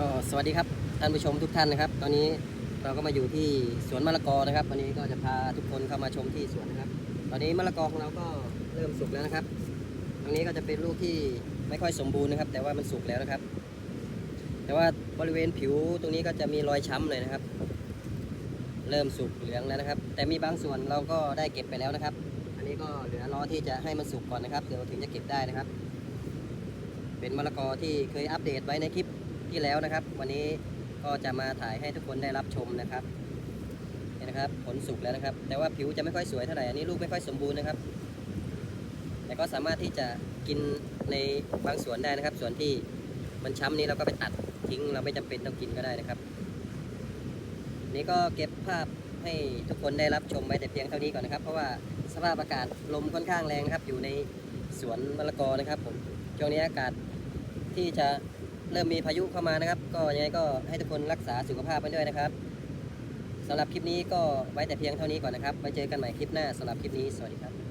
ก็สวัสดีครับท่านผู้ชมทุกท่านนะครับ ตอนนี้เราก็มาอยู่ที่สวนมะละกอนะครับ วันนี้ก็จะพาทุกคนเข้ามาชมที่สวนนะครับ ตอนนี้มะละกอของเราก็เริ่มสุกแล้วนะครับ ตรงนี้ก็จะเป็นลูกที่ไม่ค่อยสมบูรณ์นะครับ แต่ว่ามันสุกแล้วนะครับ แต่ว่าบริเวณผิวตรงนี้ก็จะมีรอยช้ำเลยนะครับ เริ่มสุกเหลืองแล้วนะครับ แต่มีบางส่วนเราก็ได้เก็บไปแล้วนะครับ อันนี้ก็เหลือรอที่จะให้มันสุกก่อนนะครับเดี๋ยวถึงจะเก็บได้นะครับ เป็นมะละกอที่เคยอัปเดตไว้ในคลิป ที่แล้วนะครับ วันนี้ก็จะมาถ่ายให้ทุกคนได้รับชมนะครับนี่นะครับผลสุกแล้วนะครับ แต่ว่าผิวจะไม่ค่อยสวยเท่าไหร่อันนี้ลูกไม่ค่อยสมบูรณ์นะครับ แต่ก็สามารถที่จะกินในบางส่วนได้นะครับ ส่วนที่มันช้ำนี้เราก็ไปตัดทิ้งเราไม่จำเป็นต้องกินก็ได้นะครับ นี่ก็เก็บภาพให้ทุกคนได้รับชมไว้แต่เพียงเท่านี้ก่อนนะครับ เพราะว่าสภาพอากาศลมค่อนข้างแรงนะครับ อยู่ในสวนมะละกอนะครับผมช่วงนี้อากาศที่จะ เริ่มมีพายุเข้ามานะครับ ก็ยังไงก็ให้ทุกคนรักษาสุขภาพไปด้วยนะครับสำหรับคลิปนี้ก็ไว้แต่เพียงเท่านี้ก่อนนะครับไว้เจอกันใหม่คลิปหน้าสำหรับคลิปนี้สวัสดีครับ